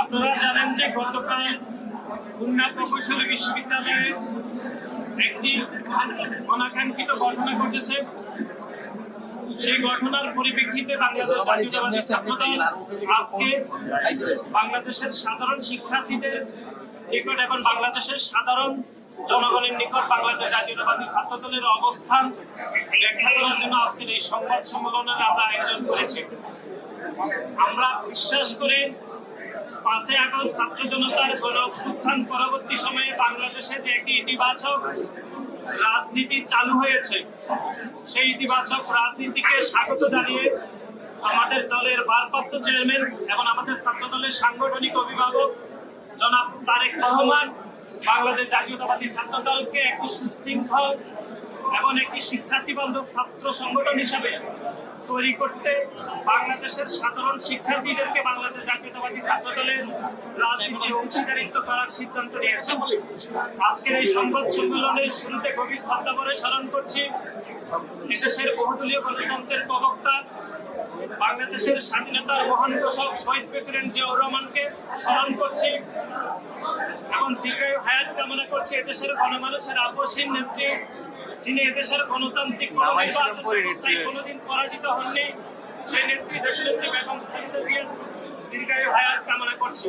আপনারা জানেন যে গতকাল খুলনা প্রকৌশলী বিশ্ববিদ্যালয়ে একটি অনাকাঙ্ক্ষিত ঘটনা ঘটেছে। সেই ঘটনার পরিপ্রেক্ষিতে বাংলাদেশ জাতীয়তাবাদী ছাত্রদল আজকে বাংলাদেশের সাধারণ শিক্ষার্থীদের নিকট এবং বাংলাদেশের সাধারণ জনগণের নিকট বাংলাদেশ জাতীয়তাবাদী ছাত্র দলের অবস্থান ব্যাখ্যা করার জন্য আজকের এই সংবাদ সম্মেলনের আমরা আয়োজন করেছি। আমরা বিশ্বাস করে পাঁচই আগস্ট ছাত্র জনতার অভ্যুত্থান পরবর্তী সময়ে বাংলাদেশে যে একটি ইতিবাচক রাজনীতি চালু হয়েছে, সেই ইতিবাচক রাজনীতিকে স্বাগত জানিয়ে আমাদের দলের ভারপ্রাপ্ত চেয়ারম্যান এবং আমাদের ছাত্র দলের সাংগঠনিক অভিভাবক জনাব তারেক রহমান, বাংলাদেশ জাতীয়তাবাদী ছাত্র দলকে একটি সুশৃঙ্খল এবং একটি শিক্ষার্থী বান্ধব ছাত্র সংগঠন হিসাবে তৈরি করতে বাংলাদেশের সাধারণ শিক্ষার্থীদেরকে বাংলাদেশ জাতীয়তাবাদী ছাত্র দলের রাজনীতি অংশীদারিত্ব করার সিদ্ধান্ত নিয়েছে। আজকের এই সংবাদ সম্মেলনের শুরুতে গভীর শ্রদ্ধা করে স্মরণ করছি এদেশের বহুদলীয় গণতন্ত্রের প্রবক্তা বাংলাদেশের স্বাধীনতার মহান ঘোষক শহীদ প্রেসিডেন্ট জিয়াউর রহমানকে স্মরণ করছি। এবং দীর্ঘায়ু হায়াত কামনা করছি এদেশের গণমানুষের আপসীন নেত্রী যিনি এদেশের গণতান্ত্রিক কোনোদিন পরাজিত হননি সেই নেত্রী দেশনেত্রী বেগম খালেদা জিয়ার দীর্ঘায়ু হায়াত কামনা করছি।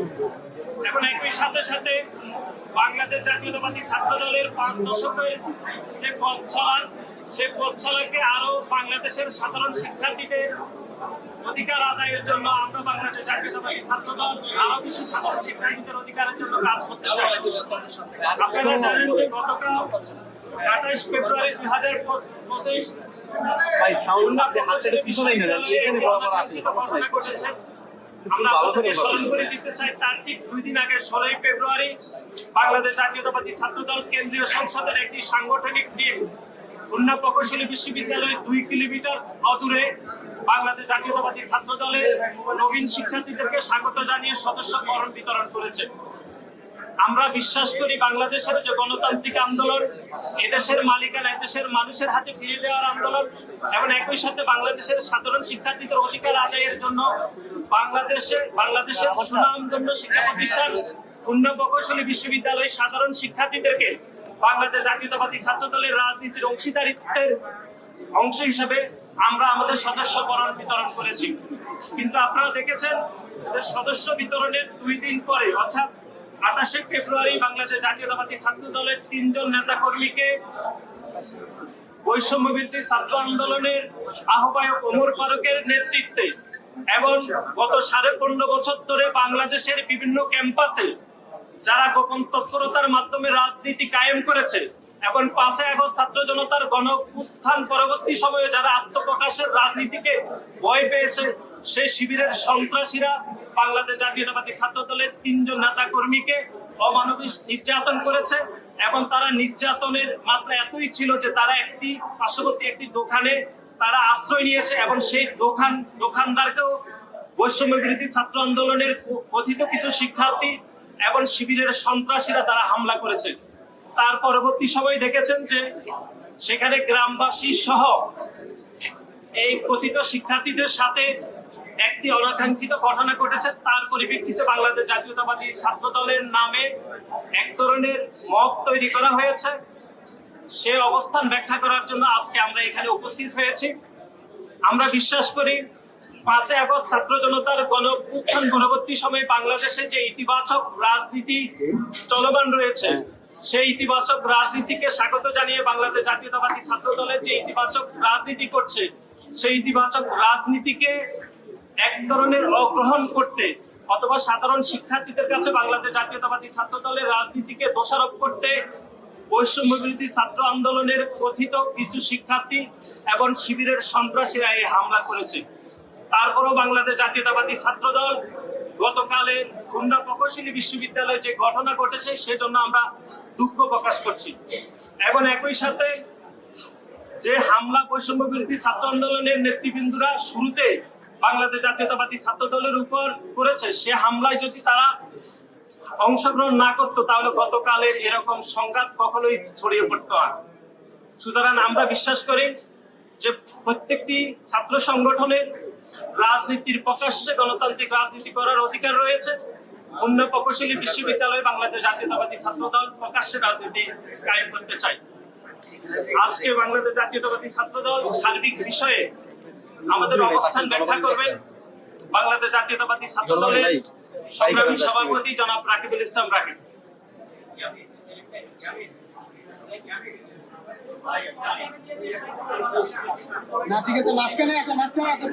এবং একই সাথে সাথে বাংলাদেশ জাতীয়তাবাদী ছাত্র দলের পাঁচ দশকের যে পথ চলা সেই পথ চলাকে আরও বাংলাদেশের সাধারণ শিক্ষার্থীদের অধিকার আদায়ের জন্য আমরা বাংলাদেশ জাতীয়তাবাদী ছাত্র দল আরও বেশি সাধারণ শিক্ষার্থীদের অধিকারের জন্য কাজ করতে চাই। আপনারা জানেন যে গতকাল আঠাশ ফেব্রুয়ারি দুই হাজার পঁচিশ ভাই সাউন্ড পিছনেই না এখানে আমরা আপনাদের স্মরণ করে দিতে চাই তার ঠিক দুই দিন আগে ষোলোই ফেব্রুয়ারি বাংলাদেশ জাতীয়তাবাদী ছাত্র দল কেন্দ্রীয় সংসদের একটি সাংগঠনিক টিম খুলনা প্রকৌশলী বিশ্ববিদ্যালয়ের দুই কিলোমিটার অদূরে বাংলাদেশ জাতীয়তাবাদী ছাত্র দলের নবীন শিক্ষার্থীদেরকে স্বাগত জানিয়ে সদস্য বরণ বিতরণ করেছে। আমরা বিশ্বাস করি বাংলাদেশের যে গণতান্ত্রিক আন্দোলন, এদেশের মালিকানা, এদেশের মানুষের হাতে ফিরিয়ে দেওয়ার আন্দোলন এবং একই সাথে বাংলাদেশের সাধারণ শিক্ষার্থীদের অধিকার আদায়ের জন্য বাংলাদেশে, বাংলাদেশের সুনামধন্য শিক্ষা প্রতিষ্ঠান, খুলনা প্রকৌশলী বিশ্ববিদ্যালয়ের সাধারণ শিক্ষার্থীদেরকে বাংলাদেশ জাতীয়তাবাদী ছাত্র দলের রাজনীতির অংশীদারিত্বের অংশ হিসেবে আমরা আমাদের সদস্য বরণ বিতরণ করেছি। কিন্তু আপনারা দেখেছেন যে সদস্য বিতরণের দুই দিন পরে, অর্থাৎ আঠাশে ফেব্রুয়ারি বাংলাদেশ জাতীয়তাবাদী ছাত্র দলের তিনজন নেতা কর্মীকে বৈষম্য বিরোধী ছাত্র আন্দোলনের আহ্বায়ক ওমর ফারুকের নেতৃত্বে এবং গত সাড়ে পনেরো বছর ধরে বাংলাদেশের বিভিন্ন ক্যাম্পাসে যারা গোপন তৎপরতার মাধ্যমে রাজনীতি কায়েম করেছে, এখন পাঁচই আগস্ট ছাত্র জনতার গণ উত্থান পরবর্তী সময়ে যারা আত্মপ্রকাশের রাজনীতিকে ভয় পেয়েছে, সেই শিবিরের সন্ত্রাসীরা বাংলাদেশ জাতীয়তাবাদী ছাত্র দলের তিনজন নেতা কর্মীকে অমানবিক নির্যাতন করেছে এবং তারা নির্যাতনের মাত্রা এতই ছিল যে তারা একটি পার্শ্ববর্তী একটি দোকানে তারা আশ্রয় নিয়েছে এবং সেই দোকান দোকানদারকেও বৈষম্য বিরোধী ছাত্র আন্দোলনের কথিত কিছু শিক্ষার্থী এবং শিবিরের সন্ত্রাসীরা তারা হামলা করেছে। তার পরবর্তী সময় দেখেছেন যে সেখানে গ্রামবাসী সহ এই কথিত শিক্ষার্থীদের সাথে একটি অনাকাঙ্ক্ষিত ঘটনা ঘটেছে। তার পরিপ্রেক্ষিতে বাংলাদেশ জাতীয়তাবাদী ছাত্র দলের নামে এক ধরনের মত তৈরি করা হয়েছে। সে অবস্থান ব্যাখ্যা করার জন্য আজকে আমরা এখানে উপস্থিত হয়েছি। আমরা বিশ্বাস করি পাঁচই আগস্ট ছাত্র জনতার গণ উত্থান পরবর্তী সময়ে বাংলাদেশে যে ইতিবাচক রাজনীতি চলমান রয়েছে সেই ইতিবাচক রাজনীতিকে স্বাগত জানিয়ে বাংলাদেশ জাতীয়তাবাদী ছাত্র দলের যে ইতিবাচক রাজনীতি করছে সেই ইতিবাচক রাজনীতিকে এক ধরনের অগ্রহণ করতে অথবা সাধারণ শিক্ষার্থীদের কাছে বাংলাদেশ জাতীয়তাবাদী ছাত্র দলের রাজনীতিকে দোষারোপ করতে বৈষম্য বিরোধী ছাত্র আন্দোলনের কথিত কিছু শিক্ষার্থী এবং শিবিরের সন্ত্রাসীরা এই হামলা করেছে। তারপরও বাংলাদেশ জাতীয়তাবাদী ছাত্র দল গতকালে খুলনা প্রকৌশলী বিশ্ববিদ্যালয়ে যে ঘটনা ঘটেছে, সেজন্য আমরা দুঃখ প্রকাশ করছি। এবং একই সাথে যে হামলা বৈষম্য বিরোধী ছাত্র আন্দোলনের নেতৃবৃন্দরা শুরুতে বাংলাদেশ জাতীয়তাবাদী ছাত্র দলের উপর করেছে, সে হামলায় যদি তারা অংশগ্রহণ না করতো, তাহলে গতকালের এরকম সংঘাত কখনোই ছড়িয়ে পড়তো না। সুতরাং আমরা বিশ্বাস করি যে প্রত্যেকটি ছাত্র সংগঠনের রাজনীতির প্রকাশ্যে গণতান্ত্রিক রাজনীতি করার অধিকার রয়েছে। অন্য প্রকৌশলী বিশ্ববিদ্যালয় বাংলাদেশ জাতীয়তাবাদী ছাত্র দল প্রকাশ্যে রাজনীতি কায়েম করতে চাই আজকে বাংলাদেশ জাতীয়তাবাদী ছাত্র দল সার্বিক বিষয়ে আমাদের অবস্থান ব্যাখ্যা করবেন বাংলাদেশ জাতীয়তাবাদী ছাত্র দলের সংগ্রামী সভাপতি জনাব রাকিবুল ইসলাম রাকিব। না ঠিক আছে মাঝখানে আছে মাঝখানে আছে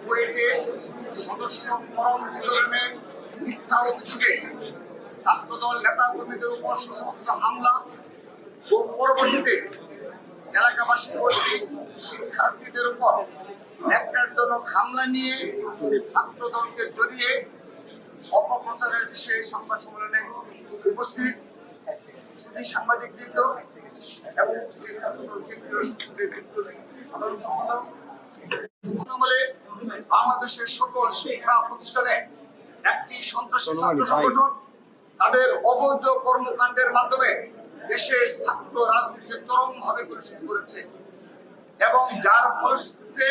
কুয়েটে সদস্য বিতরণের অভিযোগে ছাত্রদল নেতা কর্মীদের উপর সশস্ত্র হামলা ও পরবর্তীতে এলাকাবাসী শিক্ষার্থীদের উপর হামলা নিয়ে জড়িয়ে অপপ্রচারের বিষয়ে সংবাদ সম্মেলনে উপস্থিত শুধু সাংবাদিকবৃন্দ এবং বাংলাদেশের সকল শিক্ষা প্রতিষ্ঠানে একটি সন্ত্রাসী ছাত্র সংগঠন তাদের অবৈধ কর্মকাণ্ডের মাধ্যমে দেশের ছাত্র রাজনীতিকে চরমভাবে কলুষিত করেছে। এবং যার ফলশ্রুতিতে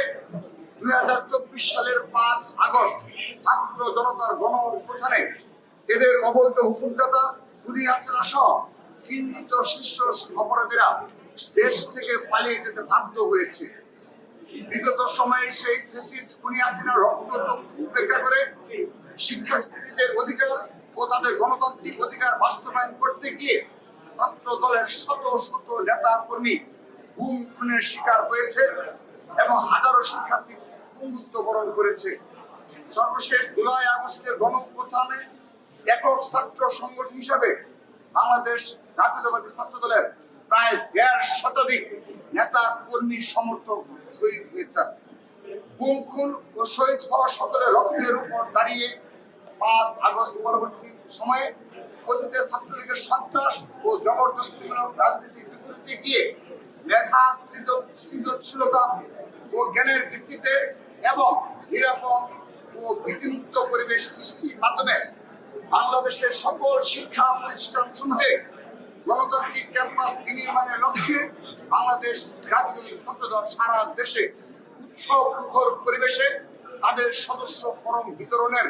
দুই হাজার চব্বিশ সালের পাঁচ আগস্ট ছাত্র জনতার গণ অভ্যুত্থানে এদের অবৈধ হুকুমদাতা খুনি হাসিনা সহ চিহ্নিত শীর্ষ অপরাধীরা দেশ থেকে পালিয়ে যেতে বাধ্য হয়েছে। বিগত সময়ে সেই ফেসিস্ট খুনি রক্ত চক্ষু উপেক্ষা করে শিক্ষার্থীদের অধিকার ও তাদের গণতান্ত্রিক অধিকার বাস্তবায়ন করতে গিয়ে ছাত্র দলের শত শত নেতা কর্মী গুম, খুনের শিকার হয়েছে এবং হাজারো শিক্ষার্থী বরণ করেছে। সর্বশেষ জুলাই আগস্টের গণপ্রথানে একক ছাত্র সংগঠন হিসাবে বাংলাদেশ জাতীয়তাবাদী ছাত্র দলের প্রায় দেড় শতাধিক নেতা কর্মী সমর্থক শহীদ হয়েছে গুম, খুন ও শহীদ হওয়া সকলের রক্তের উপর দাঁড়িয়ে পাঁচ আগস্ট পরবর্তী সময়ে অতীতে ছাত্রলীগের সন্ত্রাস ও জবরদস্তিমূলক রাজনীতির বিপরীতে গিয়ে লেখা সৃজনশীলতা ও জ্ঞানের ভিত্তিতে এবং নিরাপদ ও ভীতিমুক্ত পরিবেশ সৃষ্টির মাধ্যমে বাংলাদেশের সকল শিক্ষা প্রতিষ্ঠান সমূহে গণতান্ত্রিক ক্যাম্পাস বিনির্মাণের লক্ষ্যে বাংলাদেশ জাতীয় ছাত্রদল সারা দেশে উৎসব মুখর পরিবেশে তাদের সদস্য ফরম বিতরণের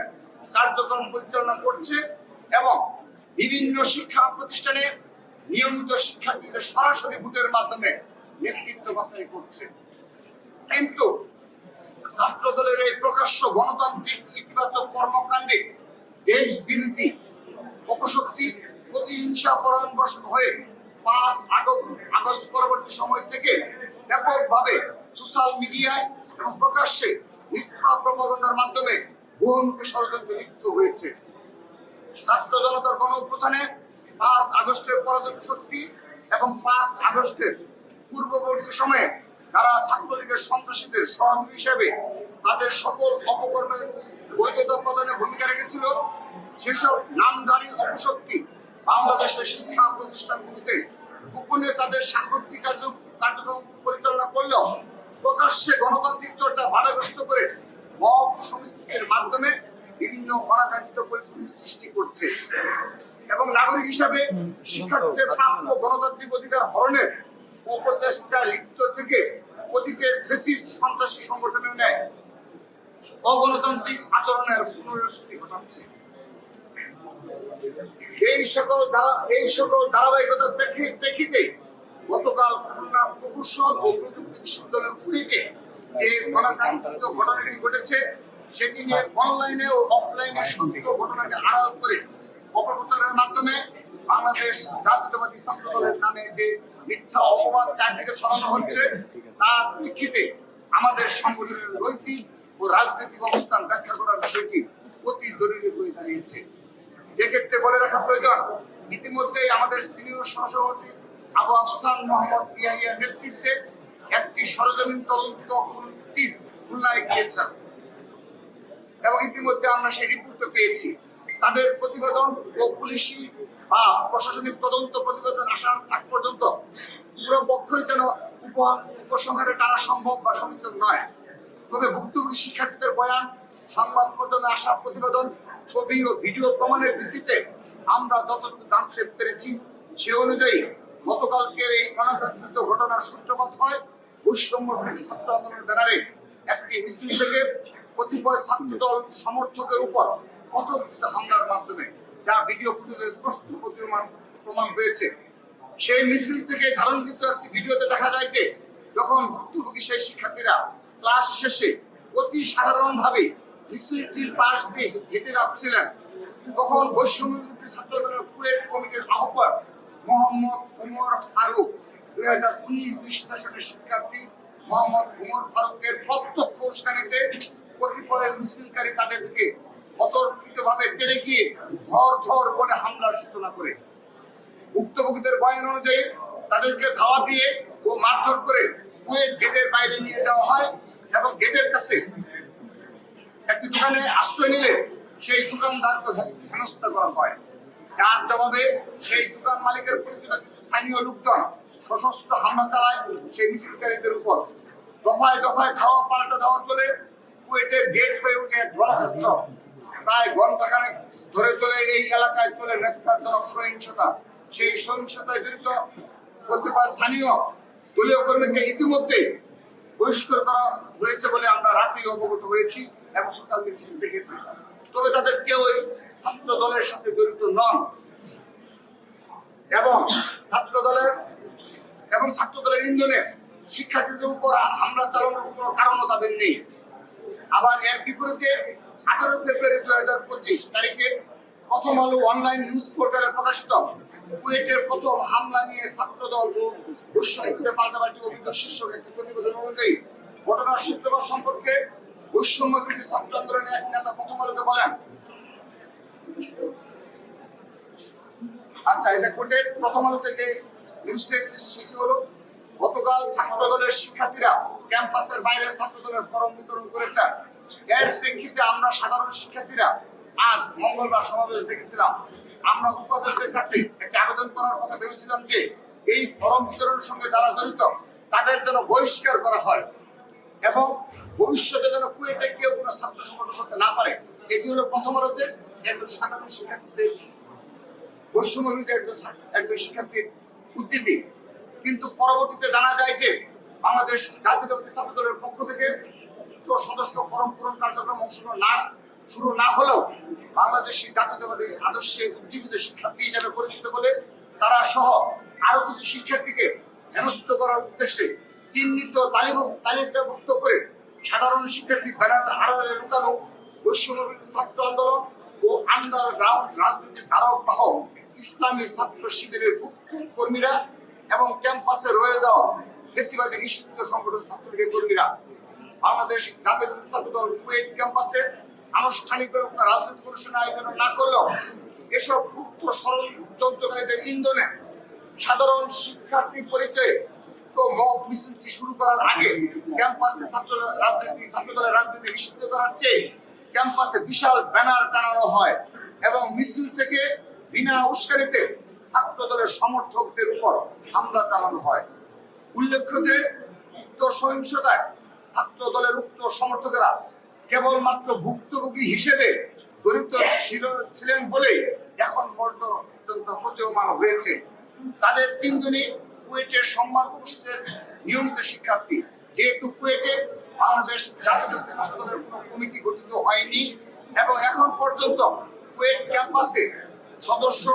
কার্যক্রম পরিচালনা করছে এবং বিভিন্ন শিক্ষা প্রতিষ্ঠানে নিয়মিত শিক্ষার্থীদের সরাসরি ভোটের মাধ্যমে নেতৃত্ব বাছাই করছে। কিন্তু ছাত্র দলের এই প্রকাশ্য গণতান্ত্রিক ইতিবাচক কর্মকাণ্ডে দেশ বিরোধী অপশক্তি প্রতিহিংসা বশত হয়ে পাঁচ আগস্ট আগস্ট পরবর্তী সময় থেকে ব্যাপকভাবে সোশ্যাল মিডিয়ায় এবং প্রকাশ্যে মিথ্যা প্রপাগন্ডার মাধ্যমে বহুমুখী ষড়যন্ত্রে লিপ্ত হয়েছে। ছাত্র জনতার গণপ্রধানে পাঁচ আগস্টের পরাজিত শক্তি এবং পাঁচ আগস্টের পূর্ববর্তী সময়ে যারা ছাত্রলীগের সন্ত্রাসীদের সহযোগী হিসেবে তাদের সকল অপকর্মের বৈধতা প্রদানে ভূমিকা রেখেছিল, সেসব নামধারী অপশক্তি বাংলাদেশের শিক্ষা প্রতিষ্ঠানগুলোতে গোপনে তাদের সাংগঠনিক কার্যক্রম পরিচালনা করলেও প্রকাশ্যে গণতান্ত্রিক চর্চা বাধাগ্রস্ত করে মব সংস্কৃতির মাধ্যমে বিভিন্ন অনাকাঙ্ক্ষিত পরিস্থিতির সৃষ্টি করছে। এবং নাগরিক হিসাবে শিক্ষার্থীদের প্রাপ্য গণতান্ত্রিক অধিকার হরণের অপচেষ্টা লিপ্ত থেকে অতীতের ফেসিস্ট সন্ত্রাসী সংগঠনের ন্যায় অগণতান্ত্রিক আচরণের পুনরাবৃত্তি ঘটাচ্ছে। এই সকল ধারা- এই সকল ধারাবাহিকতার প্রেক্ষি- প্রেক্ষিতে গতকাল খুলনা প্রকৌশল ও প্রযুক্তি বিশ্ববিদ্যালয় কুড়িতে যে গণতান্ত্রিক ঘটনাটি ঘটেছে, সেটি নিয়ে অনলাইনে ও অফলাইনে সত্য ঘটনাকে আড়াল করে অপপ্রচারের মাধ্যমে বাংলাদেশ জাতীয়তাবাদী ছাত্র দলের নামে যে মিথ্যা অপবাদ চারদিকে ছড়ানো হচ্ছে, তার প্রেক্ষিতে আমাদের সংগঠনের নৈতিক ও রাজনৈতিক অবস্থান ব্যাখ্যা করার বিষয়টি অতি জরুরি হয়ে দাঁড়িয়েছে। এক্ষেত্রে বলে রাখা প্রয়োজন, ইতিমধ্যেই আমাদের সিনিয়র সহসভাপতি আবু আফসান মোহাম্মদ ইয়াহিয়ার নেতৃত্বে একটি সরজমিন তদন্ত টিম খুলনায় গিয়েছেন এবং ইতিমধ্যে আমরা সেই রিপোর্ট পেয়েছি। তাদের প্রতিবেদন ও পুলিশি বা প্রশাসনিক তদন্ত প্রতিবেদন আসার আগ পর্যন্ত পুরো পক্ষই যেন উপসংহারে টানা সম্ভব বা সমীচীন নয়। তবে ভুক্তভোগী শিক্ষার্থীদের বয়ান, সংবাদ মাধ্যমে আসা প্রতিবেদন, ছবি ও ভিডিও প্রমাণের ভিত্তিতে আমরা যতটুকু জানতে পেরেছি, সে অনুযায়ী গতকালকের এই গণতান্ত্রিক ঘটনার সূত্রপাত হয়। শিক্ষার্থীরা ক্লাস শেষে অতি সাধারণ সাধারণভাবে মিছিলটির পাশ দিয়ে হেঁটে যাচ্ছিলেন, তখন বৈষম্য ছাত্র দলের কুয়েট কমিটির আহ্বায়ক মোহাম্মদ উমর ফারুক ধাওয়া দিয়ে ও মারধর করে গেটের বাইরে নিয়ে যাওয়া হয় এবং গেটের কাছে একটি দোকানে আশ্রয় নিলে সেই দোকানদারকে হেনস্থা করা হয়। যার জবাবে সেই দোকান মালিকের পরিচিত কিছু স্থানীয় লোকজন সশস্ত্র হামলা চালায় সেই মিছিলকারীদের উপর। দফায় দফায় ধাওয়া পাল্টা ধাওয়া চলে কুয়েটের গেট হয়ে উঠে এক রণক্ষেত্র প্রায় ঘন্টাখানেক ধরে চলে এই এলাকায় চলে নেতারজনক সহিংসতা। সেই সহিংসতায় জড়িত কতিপয় স্থানীয় দলীয় কর্মীকে ইতিমধ্যে বহিষ্কার করা হয়েছে বলে আমরা রাতেই অবগত হয়েছি এবং সোশ্যাল মিডিয়ায় দেখেছি। তবে তাদের কেউই ছাত্র দলের সাথে জড়িত নন। এবং ছাত্র দলের এবং ছাত্র দলের ইন্ধনে শিক্ষার্থীদের উপর হামলা চালানোর কোনো কারণও তাদের নেই। আবার এর বিপরীতে আঠারো ফেব্রুয়ারি দুই হাজার পঁচিশ তারিখে প্রথম আলো অনলাইন নিউজ পোর্টালে প্রকাশিত কুয়েটের প্রথম হামলা নিয়ে ছাত্রদল ও উৎসাহিতদের পাল্টাপাল্টি অভিযোগ শীর্ষক একটি প্রতিবেদন অনুযায়ী ঘটনার সূত্রপাত সম্পর্কে বৈষম্য বিরোধী ছাত্র আন্দোলনের এক নেতা প্রথম আলোকে বলেন আচ্ছা এটা কোর্টের প্রথম আলোতে যে ভেবেছিলাম যে এই ফরম বিতরণের সঙ্গে যারা জড়িত, তাদের যেন বহিষ্কার করা হয় এবং ভবিষ্যতে যেন কুয়েটে কেউ কোনো ছাত্র সংগঠন করতে না পারে, এটি হলো প্রথম আলোতে একজন সাধারণ শিক্ষার্থীদের বৈষম্য একজন একজন শিক্ষার্থীর উদ্যোগী কিন্তু পরবর্তীতে জানা যায় যে বাংলাদেশ জাতীয়তাবাদী ছাত্র দলের পক্ষ থেকে সদস্য ফরম পূরণ কার্যক্রম অংশগ্রহণ না, শুরু না হলেও বাংলাদেশি জাতীয়তাবাদী আদর্শে উজ্জীবিত শিক্ষার্থী হিসেবে পরিচিত বলে তারা সহ আরও কিছু শিক্ষার্থীকে হেনস্থ করার উদ্দেশ্যে চিহ্নিত তালিকাভুক্ত করে সাধারণ শিক্ষার্থী ব্যানার আড়ালে লুকানো বৈষম্য ছাত্র আন্দোলন ও আন্ডারগ্রাউন্ড রাজনীতির ধারক বাহক ইসলামী ছাত্র শিবিরের কর্মীরা এবং ক্যাম্পাসে রয়ে যাওয়া ফেসিবাদী নিষিদ্ধ সংগঠন ছাত্রলীগের কর্মীরা, বাংলাদেশ জাতীয় ছাত্র দল কুয়েট ক্যাম্পাসে আনুষ্ঠানিকভাবে রাজনৈতিক অনুষ্ঠান আয়োজন না করলেও এসব ভুক্ত ষড়যন্ত্রকারীদের ইন্ধনে সাধারণ শিক্ষার্থী পরিচয়ে তো মব মিছিলটি শুরু করার আগে ক্যাম্পাসে ছাত্র রাজনীতি, ছাত্র দলের রাজনীতি নিষিদ্ধ করার চেয়ে ক্যাম্পাসে বিশাল ব্যানার টানানো হয় এবং মিছিল থেকে বিনা উস্কানিতে ছাত্র দলের সমর্থকদের উপর হামলা চালানো হয়। উল্লেখ্য যে, উক্ত সহিংসতায় ছাত্র দলের উক্ত সমর্থকেরা কেবলমাত্র ভুক্তভোগী হিসেবে জড়িত ছিল, ছিলেন বলেই এখন পর্যন্ত প্রতীয়মান হয়েছে। তাদের তিনজনই কুয়েটের সম্মান কোর্সের নিয়মিত শিক্ষার্থী। যেহেতু কুয়েটে বাংলাদেশ জাতীয় ছাত্র দলের কোনো কমিটি গঠিত হয়নি, এবং এখন পর্যন্ত কুয়েট ক্যাম্পাসে সদস্য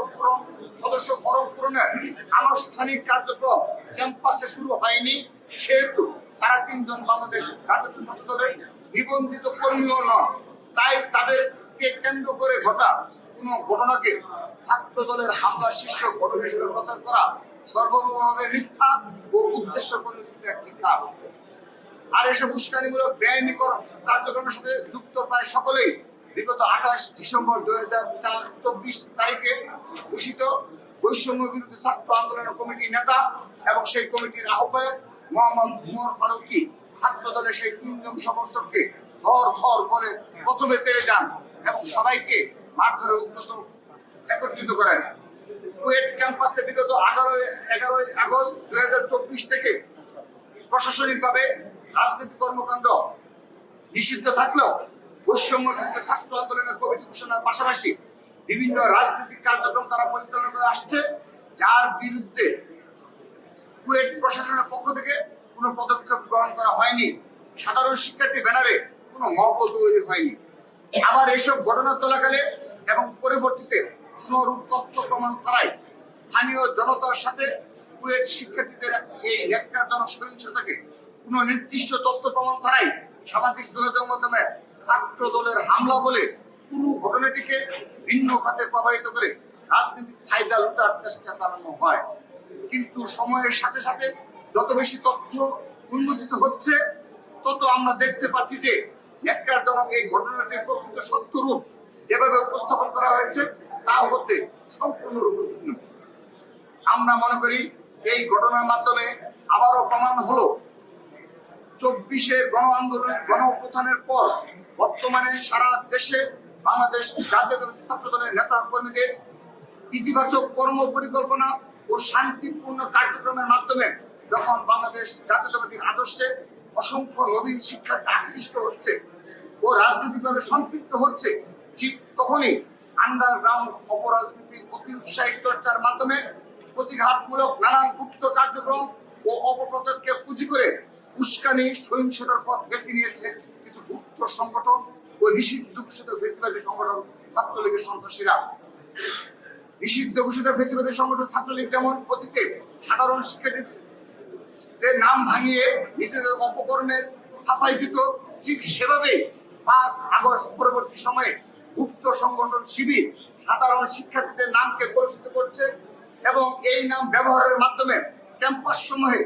সদস্য ফরম পূরণের আনুষ্ঠানিক কার্যক্রম ক্যাম্পাসে শুরু হয়নি, সেহেতু তারা তিনজন বাংলাদেশ জাতীয় ছাত্র নিবন্ধিত কর্মীও নন। তাই তাদেরকে কেন্দ্র করে ঘটা কোন ঘটনাকে ছাত্র দলের হামলা শীর্ষ ঘটনা হিসেবে প্রচার করা সর্বভাবে মিথ্যা ও উদ্দেশ্য প্রণোদিত একটি কাজ। আর এসব উস্কানিমূলক বেআইনি কর- কার্যক্রমের সাথে যুক্ত প্রায় সকলেই বিগত আঠাশ ডিসেম্বর দুই হাজার চব্বিশ তারিখে ঘোষিত বৈষম্য বিরুদ্ধে ছাত্র আন্দোলন কমিটির নেতা এবং সেই কমিটির আহ্বায়ক মোহাম্মদ উমর ফারুকি ছাত্র দলের সেই তিনজন সমর্থককে ধর ধর করে প্রথমে তেড়ে যান এবং সবাইকে মারধরে উন্নত একত্রিত করেন। কুয়েট ক্যাম্পাসে বিগত এগারোই এগারোই আগস্ট দুই হাজার চব্বিশ থেকে প্রশাসনিকভাবে রাজনৈতিক কর্মকাণ্ড নিষিদ্ধ থাকলেও বিভিন্ন রাজনৈতিক কার্যক্রম তারা পরিচালনা করে আসছে, যার বিরুদ্ধে কুয়েট প্রশাসনের পক্ষ থেকে কোনো পদক্ষেপ গ্রহণ করা হয়নি। সাধারণ শিক্ষার্থী ব্যানারে কোনো তৈরি হয়নি। আবার ঘটনা চলাকালে এবং পরবর্তীতে কোনো রূপ তথ্য প্রমাণ ছাড়াই স্থানীয় জনতার সাথে কুয়েট শিক্ষার্থীদের এই ন্যাক্কারজনক সহিংসতাকে কোনো নির্দিষ্ট তথ্য প্রমাণ ছাড়াই সামাজিক যোগাযোগ মাধ্যমে ছাত্র দলের হামলা বলে পুরো ঘটনাটিকে ভিন্ন খাতে প্রবাহিত করে রাজনীতিক ফায়দা লুটার চেষ্টা চালানো হয়। কিন্তু সময়ের সাথে সাথে যত বেশি তথ্য উন্মোচিত হচ্ছে, তত আমরা দেখতে পাচ্ছি যে এই ঘটনাটির প্রকৃত সত্য রূপ যেভাবে উপস্থাপন করা হয়েছে, তা হতে সম্পূর্ণরূপে ভিন্ন। আমরা মনে করি এই ঘটনার মাধ্যমে আবারও প্রমাণ হলো চব্বিশের গণ আন্দোলন গণ পর বর্তমানে সারা দেশে বাংলাদেশ জাতীয় ছাত্র দলের নেতা কর্মীদের ইতিবাচক কর্ম পরিকল্পনা ও শান্তিপূর্ণ কার্যক্রমের মাধ্যমে যখন বাংলাদেশ জাতীয়তাবাদী আদর্শে অসংখ্য নবীন শিক্ষার্থী আকৃষ্ট হচ্ছে ও রাজনৈতিকভাবে সম্পৃক্ত হচ্ছে, ঠিক তখনই আন্ডারগ্রাউন্ড অপরাজনীতির অতি উৎসাহী চর্চার মাধ্যমে প্রতিঘাতমূলক নানান গুপ্ত কার্যক্রম ও অপপ্রচারকে পুঁজি করে উস্কানি, সহিংসতার পথ বেছে নিয়েছে কিছু গুপ্ত সংগঠন ও নিষিদ্ধ ঘোষিত ফেসিবাদী সংগঠন ছাত্রলীগের সন্ত্রাসীরা। নিষিদ্ধ ঘোষিত ফেসিবাদী সংগঠন ছাত্রলীগ যেমন অতীতে সাধারণ শিক্ষার্থীদের নাম ভাঙিয়ে নিজেদের অপকর্মের ছাপাই দিত, ঠিক সেভাবে পাঁচ আগস্ট পরবর্তী সময়ে গুপ্ত সংগঠন শিবির সাধারণ শিক্ষার্থীদের নামকে কলুষিত করছে এবং এই নাম ব্যবহারের মাধ্যমে ক্যাম্পাস সমূহে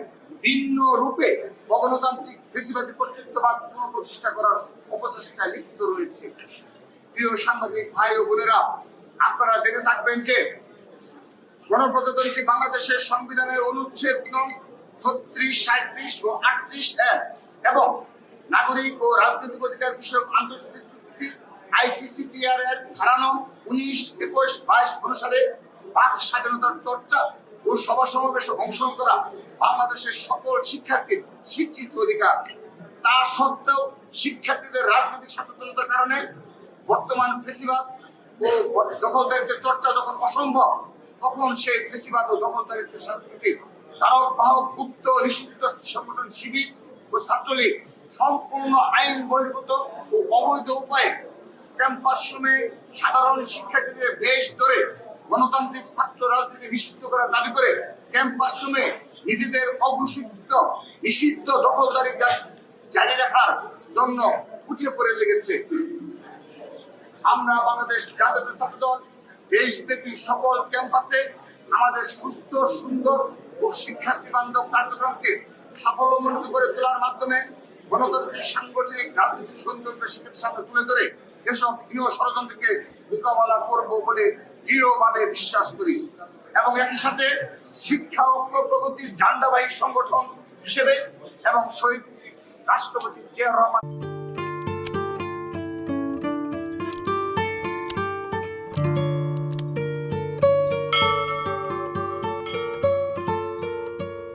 ভিন্ন রূপে গণতান্ত্রিক বেশিবাদী কর্তৃত্ববাদ পুনঃপ্রতিষ্ঠা করার অপচেষ্টা লিপ্ত রয়েছে। প্রিয় সাংবাদিক ভাই ও বোনেরা, আপনারা জেনে থাকবেন যে গণপ্রজাতন্ত্রী বাংলাদেশের সংবিধানের অনুচ্ছেদ নং ছত্রিশ সাঁত্রিশ ও আটত্রিশ এক এবং নাগরিক ও রাজনৈতিক অধিকার বিষয়ক আন্তর্জাতিক চুক্তি আইসিসিপিআর এর ধারা নং উনিশ, একুশ, বাইশ অনুসারে বাক স্বাধীনতার চর্চা ও সভা সমাবেশে অংশগ্রহণ করা বাংলাদেশের সকল শিক্ষার্থীর শিক্ষিত অধিকার। তা সত্ত্বেও শিক্ষার্থীদের রাজনৈতিক সচেতনতার কারণে বর্তমান বেশিরভাগ ও দখলদারিত্বের চর্চা যখন অসম্ভব, তখন সেই বেশিরভাগ ও দখলদারিত্বের সংস্কৃতি ধারক, বাহক, গুপ্ত, নিষিদ্ধ সংগঠন, শিবির ও ছাত্রলীগ সম্পূর্ণ আইন বহির্ভূত ও অবৈধ উপায়ে ক্যাম্পাস সাধারণ শিক্ষার্থীদের বেশ ধরে গণতান্ত্রিক ছাত্র রাজনীতি নিষিদ্ধ করার দাবি করে ক্যাম্পাস সময়ে নিজেদের অঘোষিত নিষিদ্ধ দখলদারি জারি রাখার জন্য উঠে পড়ে লেগেছে। আমরা বাংলাদেশ জাতীয় ছাত্র দল দেশব্যাপী সকল ক্যাম্পাসে আমাদের সুস্থ, সুন্দর ও শিক্ষার্থী বান্ধব কার্যক্রমকে সাফল্যমণ্ডিত করে তোলার মাধ্যমে গণতান্ত্রিক সাংগঠনিক রাজনৈতিক সৌন্দর্য শিক্ষার্থীর সামনে তুলে ধরে এসব গৃহ ষড়যন্ত্রকে মোকাবেলা করব বলে দৃঢ়ভাবে বিশ্বাস করি। এবং একই সাথে শিক্ষা ও প্রগতির ঝান্ডাবাহী সংগঠন হিসেবে এবং শহীদ রাষ্ট্রপতি জিয়া রহমান